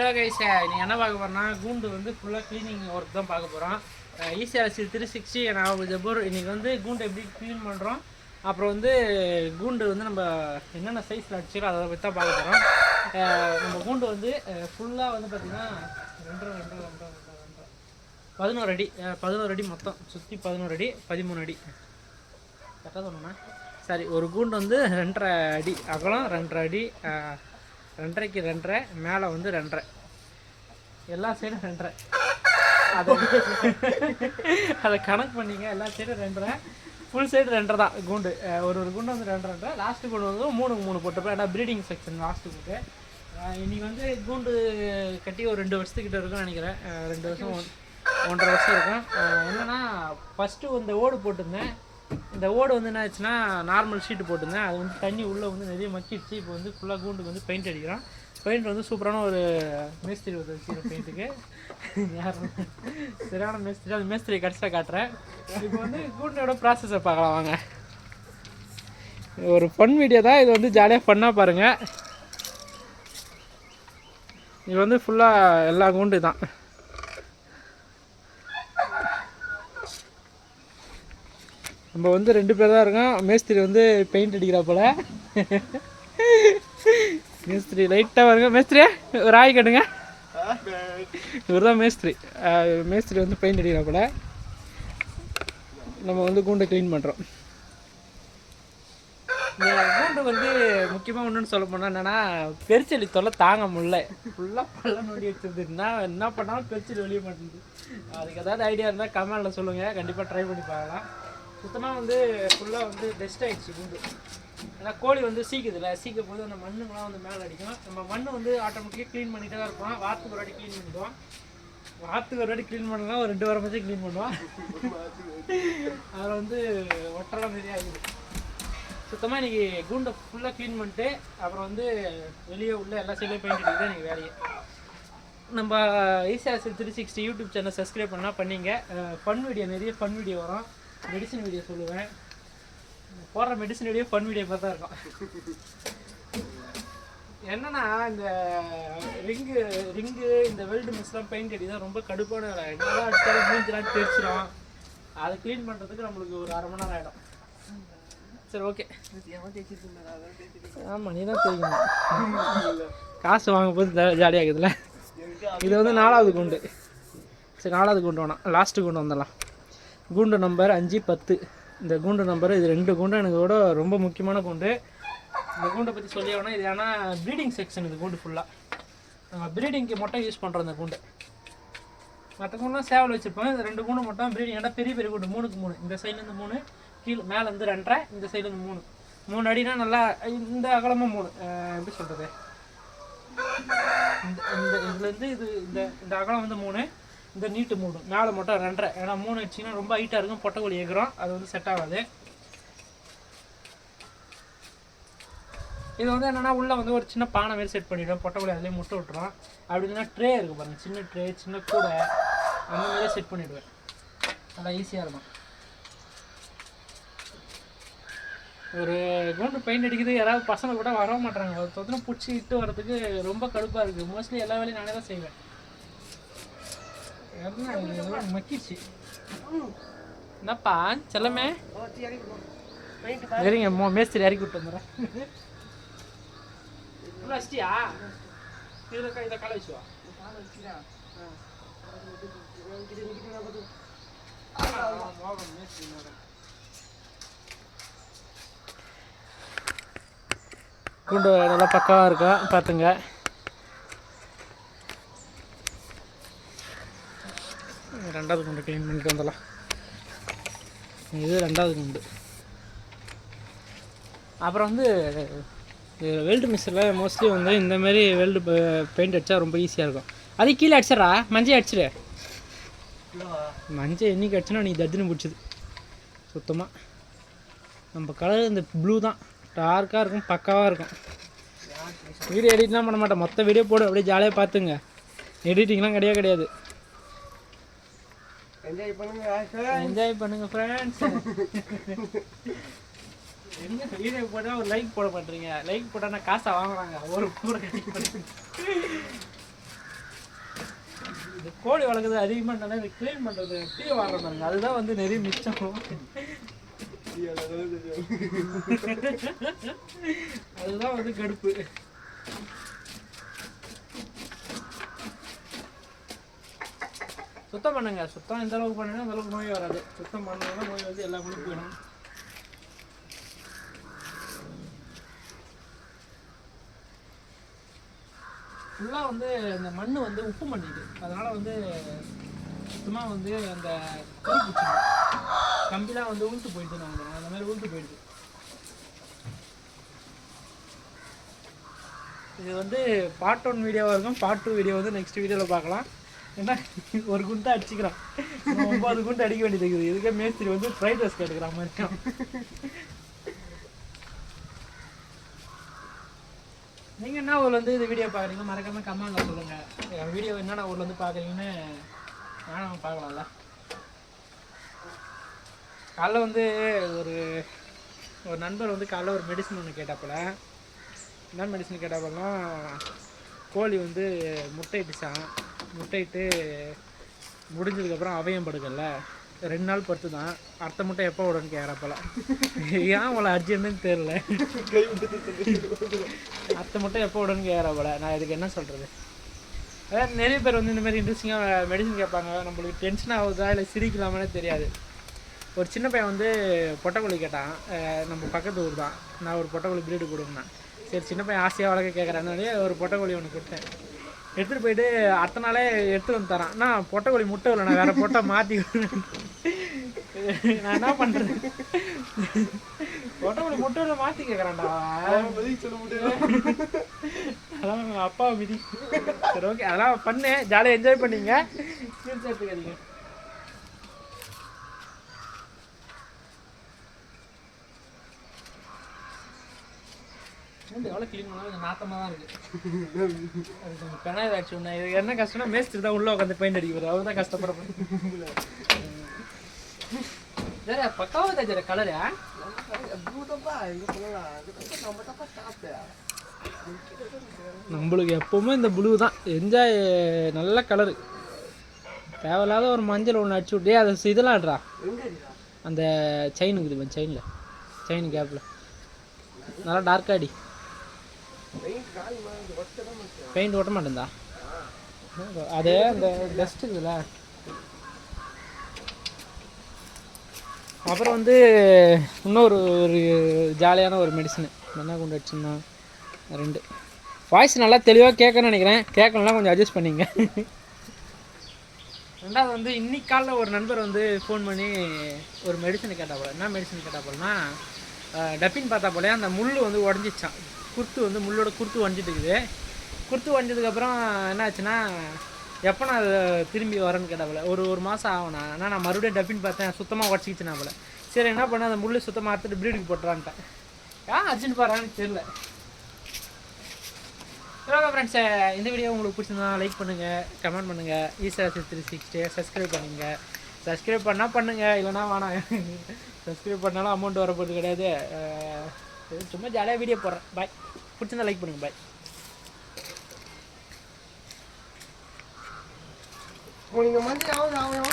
Hello guys நீ என்ன பார்க்க போகிறேன்னா கூண்டு வந்து ஃபுல்லாக க்ளீனிங் ஒர்க் தான் பார்க்க போகிறோம் ஈஸியாக த்ரீ சிக்ஸ்டி நான் ஜபூர் இன்னைக்கு வந்து கூண்டு எப்படி க்ளீன் பண்ணுறோம் அப்புறம் வந்து கூண்டு வந்து நம்ம என்னென்ன சைஸில் அடிச்சிடும் அதை பற்றி தான் பார்க்க போகிறோம் நம்ம கூண்டு வந்து ஃபுல்லாக வந்து பார்த்திங்கன்னா ரெண்டரை ரெண்டரை ரெண்டரை ரெண்டரை ரெண்டரை. பதினோரு அடி பதினோரு அடி மொத்தம் சுற்றி பதினோரு அடி பதிமூணு அடி. கரெக்டாக சொன்னோன்னா சரி ஒரு கூண்டு வந்து ரெண்டரை அடி அகலம் ரெண்டரை அடி ரெண்டரைக்கு ரெண்டரை மேலே வந்து ரெண்டரை. எல்லா சைடும் ரெண்டரை. அதை அதை கணக்கு பண்ணிங்க எல்லா சைடும் ரெண்டரை. ஃபுல் சைடு ரெண்டரை தான் கூண்டு. ஒரு ஒரு கூண்டு வந்து ரெண்டரை ரெண்டரை. லாஸ்ட்டு கூண்டு வந்து மூணுக்கு மூணு போட்டுப்பேன். ஏன்னா ப்ரீடிங் செக்ஷன் லாஸ்ட்டு குண்டு. இன்னைக்கு வந்து கூண்டு கட்டி ஒரு ரெண்டு வருஷத்துக்கிட்ட இருக்கும்னு நினைக்கிறேன். ரெண்டு வருஷம் ஒன்- ஒன்றரை வருஷம் இருக்கும். என்னென்னா ஃபஸ்ட்டு இந்த ஓடு போட்டிருந்தேன். இந்த ஓடு வந்து என்ன ஆச்சுன்னா நார்மல் ஷீட்டு போட்டிருந்தேன் அது வந்து தண்ணி உள்ளே வந்து நிறைய மக்கிடுச்சு. இப்போ வந்து ஃபுல்லாக கூண்டுக்கு வந்து பெயிண்ட் அடிக்கிறோம். பெயிண்ட் வந்து சூப்பரான ஒரு மேஸ்திரி வந்து வச்சுக்கிறோம் பெயிண்ட்டுக்கு யார்? சரியான மேஸ்திரி. அந்த மேஸ்திரி கடைசியாக காட்டுறேன். இப்போ வந்து கூண்டோட ப்ராசஸை பார்க்கலாம் வாங்க. ஒரு ஃபன் வீடியோ தான். இது வந்து ஜாலியாக ஃபன்னாக பாருங்கள் இது வந்து ஃபுல்லாக எல்லா கூண்டு தான். நம்ம வந்து ரெண்டு பேர் தான் இருக்கோம். மேஸ்திரி வந்து பெயிண்ட் அடிக்கிறா போல. மேஸ்திரி லைட்டாக வருங்க. மேஸ்திரி ஒரு ஆய் கட்டுங்க. இவர் தான் மேஸ்திரி. மேஸ்திரி வந்து பெயிண்ட் அடிக்கிறா போல. நம்ம வந்து கூண்டை க்ளீன் பண்ணுறோம் இந்த கூண்டு வந்து முக்கியமாக ஒன்றுன்னு சொல்ல போனால் என்னென்னா பெருச்செளி தொல்லை தாங்க முடியல. ஃபுல்லாக பள்ள நோடி வச்சுருந்துன்னா என்ன பண்ணாலும் பெருச்செளி வெளியே மாட்டேங்குது. அதுக்கு ஏதாவது ஐடியா இருந்தால் கமெண்டில் சொல்லுங்கள் கண்டிப்பாக ட்ரை பண்ணி பார்க்கலாம். சுத்தமாக வந்து ஃபுல்லாக வந்து டெஸ்ட் ஆகிடுச்சு குண்டு. ஏன்னா கோழி வந்து சீக்குதுல சீக்க போது அந்த மண்ணுங்களாம் வந்து மேலே அடிக்கும். நம்ம மண்ணு வந்து ஆட்டோமேட்டிக்காக க்ளீன் பண்ணிகிட்டே தான் இருப்போம். வாரத்துக்கு ஒரு வாட்டி க்ளீன் பண்ணிடுவோம். வாரத்துக்கு ஒரு வாட்டி க்ளீன் பண்ணலாம் ஒரு ரெண்டு வாரம் வச்சு க்ளீன் பண்ணுவோம். அதில் வந்து ஒட்டலாம் நிறைய ஆகுது சுத்தமாக இன்னைக்கு கூண்டை ஃபுல்லாக க்ளீன் பண்ணிட்டு அப்புறம் வந்து வெளியே உள்ள எல்லா சைட்லேயும் பெயிண்ட் அடிக்கிறது இன்றைக்கி வேலையை. நம்ம ஈஸியாக three sixty YouTube channel subscribe பண்ணால் பண்ணீங்க. ஃபன் வீடியோ நிறைய ஃபன் வீடியோ வரும். மெடிசன் வீடியோ சொல்லுவேன். போடுற மெடிசன் வீடியோ ஃபன் வீடியோ பார்த்தா தான் இருக்கும். என்னன்னா இந்த ரிங்கு ரிங்கு இந்த வெல்டு மிஸ்லாம் பெயிண்ட் அடி தான் ரொம்ப கடுப்பான வேலை. என்னதான் அடித்தாலும் மூஞ்சிலாம் தெரிச்சிடும் அதை க்ளீன் பண்ணுறதுக்கு நம்மளுக்கு ஒரு அரை மணி நேரம் ஆகிடும் சரி ஓகே ஆமாம் நீ தான் தெரியும் காசு வாங்க போது ஜாலியாக இருக்குதுல்ல இது வந்து நாலாவது குண்டு. சரி நாலாவது குண்டு வேணாம். லாஸ்ட்டு குண்டு வந்துடலாம். குண்டு நம்பர் அஞ்சு பத்து. இந்த குண்டு நம்பர் இது ரெண்டு குண்டு எனக்கு கூட ரொம்ப முக்கியமான குண்டு. இந்த கூண்டை பற்றி சொல்லி ஆகணும் இது ஏன்னா ப்ரீடிங் செக்ஷன் இது கூண்டு ஃபுல்லாக நம்ம ப்ரீடிங்க்கு மட்டும் யூஸ் பண்ணுறோம் இந்த கூண்டு. மற்ற கூண்டுலாம் சேவல் வச்சுருப்போம். இந்த ரெண்டு கூண்டு மட்டும் ப்ரீடிங் ஏன்னா பெரிய பெரிய கூண்டு. மூணுக்கு மூணு. இந்த சைட்லேருந்து மூணு கீழே மேலேருந்து ரெண்டரை இந்த சைட்லேருந்து மூணு. மூணு அடினா நல்லா இந்த அகலமாக மூணு. எப்படி சொல்கிறது இந்த இந்த இதுலேருந்து இது இந்த இந்த அகலம் வந்து மூணு. இந்த நீட்டு மூடும் மேலே மட்டும் ரெண்டரை. ஏன்னா மூணு வச்சிங்கன்னா ரொம்ப ஹைட்டாக இருக்கும். பொட்டைக்கோழி ஏகுறோம் அது வந்து செட் ஆகாது. இது வந்து என்னென்னா உள்ளே வந்து ஒரு சின்ன பானை மாதிரி செட் பண்ணிவிடும் பொட்டைக்கோழி அதுலேயே முட்டை விட்டுரும் அப்படி இல்லைன்னா ட்ரே இருக்குது பாருங்கள் சின்ன ட்ரே சின்ன கூடை. அந்த மாதிரியே செட் பண்ணிவிடுவேன் நல்லா ஈஸியாக இருக்கும். ஒரு குண்டு பெயிண்ட் அடிக்குது. யாராவது பசங்க கூட வர மாட்டாங்க ஒரு தொத்தனை பிடிச்சி இட்டு வரதுக்கு ரொம்ப கடுப்பாக இருக்குது மோஸ்ட்லி எல்லா வேலையும் நானே தான் செய்வேன். மக்கிச்சு என்னப்பா? செல்லமே. சரிங்க மோ மேஸ்திரி இறக்கி விட்டு வந்துடுறேன். வச்சிட்டியா இதில் இதை காலை வச்சு வா ஆ, மோகம் மேஸ்திரி மோகம் கூண்டு நல்லா பக்காவாக இருக்கும் பார்த்துங்க. ரெண்டாவது குண்டு க்ளீன் பண்ணிட்டு வந்துடலாம். இது ரெண்டாவது குண்டு. அப்புறம் வந்து வெல்டு மிஷினில் மோஸ்ட்லி வந்து இந்தமாரி வெல்டு பெயிண்ட் அடித்தா ரொம்ப ஈஸியாக இருக்கும். அதே கீழே அடிச்சிடறா? மஞ்சள் அடிச்சிடு. மஞ்சள் என்றைக்கு அடிச்சுனா நீ தத்துன்னு பிடிச்சிது. சுத்தமாக நம்ம கலர் இந்த ப்ளூ தான். டார்க்காக இருக்கும் பக்காவாக இருக்கும். வீடியோ எடிட்லாம் பண்ண மாட்டேன். மொத்த வீடியோ போடு அப்படியே ஜாலியாக பார்த்துங்க. எடிட்டிங்லாம் கிடையாது கிடையாது. என்ஜாய் பண்ணுங்க என்ஜாய் பண்ணுங்க ஃப்ரெண்ட்ஸ் எங்க வீடியோ போட்டால் ஒரு லைக் போட மாட்டீங்க? லைக் போட்டால் காசை வாங்குறாங்க. ஒரு கூட இந்த கோழி வளர்க்குறது அதிகமாக என்னன்னா இந்த க்ளீன் பண்ணுறது டீ வாங்குறாங்க அதுதான் வந்து நிறைய மிச்சம். அதுதான் வந்து கடுப்பு. சுத்தம் பண்ணுங்க. சுத்தம் எந்த அளவுக்கு பண்ணுங்க அந்த அளவுக்கு நோய் வராது. சுத்தம் பண்ணாலும் நோய் வந்து எல்லா குழுக்கு போயிடும். ஃபுல்லாக வந்து இந்த மண் வந்து உப்பு மண்ணிது. அதனால வந்து சுத்தமாக வந்து அந்த கரு கம்பிலாம் வந்து உளுத்து போயிடுது நான் அந்த மாதிரி உளுத்து போயிடுது. இது வந்து பார்ட் ஒன் வீடியோவாக இருக்கும். பார்ட் டூ வீடியோ வந்து நெக்ஸ்ட் வீடியோவில் பார்க்கலாம். என்ன? ஒரு குண்டை அடிச்சுக்கிறான். ஒன்பது குண்டு அடிக்க வேண்டியது இருக்குது. இதுக்கே மேஸ்திரி வந்து ஃப்ரைட் ரைஸ் கேட்டுக்கிற மாதிரி நீங்கள் என்ன ஊர்ல வந்து இந்த வீடியோ பார்க்குறீங்க? மறக்காம கமெண்ட்ல சொல்லுங்கள் வீடியோ என்னென்ன ஊர்லருந்து பார்க்குறீங்கன்னு நானும் பார்க்கலாம்ல. காலைல வந்து ஒரு ஒரு நண்பர் வந்து காலைல ஒரு மெடிசன் ஒன்று கேட்டாப்புல. என்ன மெடிசன் கேட்டாப்பெல்லாம் கோழி வந்து முட்டையிட்டுச்சான் முட்டையிட்டு முடிஞ்சதுக்கப்புறம் அவயம் படுக்கல. ரெண்டு நாள் படுத்து தான் அடுத்த முட்டை எப்போ விடணும் கேட்குறப்பல ஏன் அவளை அர்ஜென்ட்டுன்னு தெரில அடுத்த முட்டை எப்போ விடணும் கேட்குறப்பல நான் இதுக்கு என்ன சொல்கிறது அதாவது நிறைய பேர் வந்து இந்த மாதிரி இன்ட்ரெஸ்டிங்காக மெடிசன் கேட்பாங்க. நம்மளுக்கு டென்ஷன் ஆகுதா இல்லை சிரிக்கலாமானே தெரியாது. ஒரு சின்ன பையன் வந்து பொட்டைக்கோழி கேட்டான். நம்ம பக்கத்து ஊர் தான் நான் ஒரு பொட்டைக்கோழி பிரீடு கொடுங்கண்ணா. சரி சின்ன பையன் ஆசையாக வளர்க்க கேட்குறானே ஒரு பொட்டைக்கோழி ஒன்று கொடுத்தேன். எடுத்துகிட்டு போயிட்டு அடுத்த நாளே எடுத்து வந்து தரான். நான் பொட்டைக்கோழி முட்டை இல்லை நான் வேறு பொட்டை மாற்றி நான் என்ன பண்ணுறது பொட்டைக்கோழி முட்டை இல்லை மாற்றி கேட்குறான்டா அதான் அப்பா மிதி சரி ஓகே அதெல்லாம் பண்ணேன் ஜாலியாக என்ஜாய் பண்ணிங்க. சீரியஸ் எடுத்துக்காதீங்க. மூண்டு எவ்வளோ க்ளீன் பண்ணாலும் கொஞ்சம் நாத்தமாக தான் இருக்குது அது கொஞ்சம் பெனாயில் ஆச்சு ஒன்று இது என்ன கஷ்டம்னா மேஸ்திரி தான் உள்ளே உட்காந்து பெயிண்ட் அடிக்கிறது அவர் தான் ஜர பக்காவது ஜர கலரு நம்மளுக்கு எப்பவுமே இந்த ப்ளூ தான். என்ஜாய் நல்ல கலரு தேவையில்லாத ஒரு மஞ்சள் ஒன்று அடிச்சு விட்டே அதை இதெல்லாம் ஆடுறா அந்த செயின் இருக்குது செயினில் செயின் கேப்பில் நல்லா டார்க்காக அடி. பெயிண்ட் ஓட்ட மாட்டேந்தா அது அந்த டஸ்ட் இருக்குதுல்ல அப்புறம் வந்து இன்னொரு ஒரு ஜாலியான ஒரு மெடிசனு என்ன கொண்டு வச்சுருந்தா. ரெண்டு. வாய்ஸ் நல்லா தெளிவாக கேட்கணும்னு நினைக்கிறேன். கேட்கணும்னா கொஞ்சம் அட்ஜஸ்ட் பண்ணிங்க. ரெண்டாவது வந்து இன்னைக்கு காலைல ஒரு நண்பர் வந்து ஃபோன் பண்ணி ஒரு மெடிசன் கேட்டா போல. என்ன மெடிசன் கேட்டா போலன்னா டப்பின் பார்த்தா போல அந்த முள் வந்து உடஞ்சிச்சான் குர்த்து வந்து முள்ளோட குர்த்து உடஞ்சிட்டு இருக்குது குர்த்து உடஞ்சதுக்கப்புறம் என்னாச்சுன்னா எப்போ நான் அதை திரும்பி வரேன்னு கேட்டா போல ஒரு ஒரு மாதம் ஆகும்ண்ணா. ஆனால் நான் மறுபடியும் டப்பின் பார்த்தேன் சுத்தமாக உடச்சிக்கிச்சுனா போல. சரி என்ன பண்ண அந்த முள் சுத்தமாக எடுத்துட்டு ப்ரீடுக்கு போட்டுறான்ட்டேன். ஏன் அர்ஜென்ட் பாறான்னு தெரியல. ஓகே ஃப்ரெண்ட்ஸு இந்த வீடியோ உங்களுக்கு பிடிச்சிருந்தா லைக் பண்ணுங்கள் கமெண்ட் பண்ணுங்கள் ஈஸியாக த்ரீ சிக்ஸ்டி சப்ஸ்கிரைப் பண்ணுங்கள் சப்ஸ்கிரைப் பண்ணால் பண்ணுங்கள் இல்லைனா வேணாம். சப்ஸ்கிரைப் பண்ணாலும் அமௌண்ட் வரப்போகிறது கிடையாது. சும்மா ஜாலியாக வீடியோ போடுறேன். பாய் பிடிச்சிருந்தா லைக் பண்ணுங்கள் பாய் உங்களுக்கு மஞ்சள் ஆகும் அவன்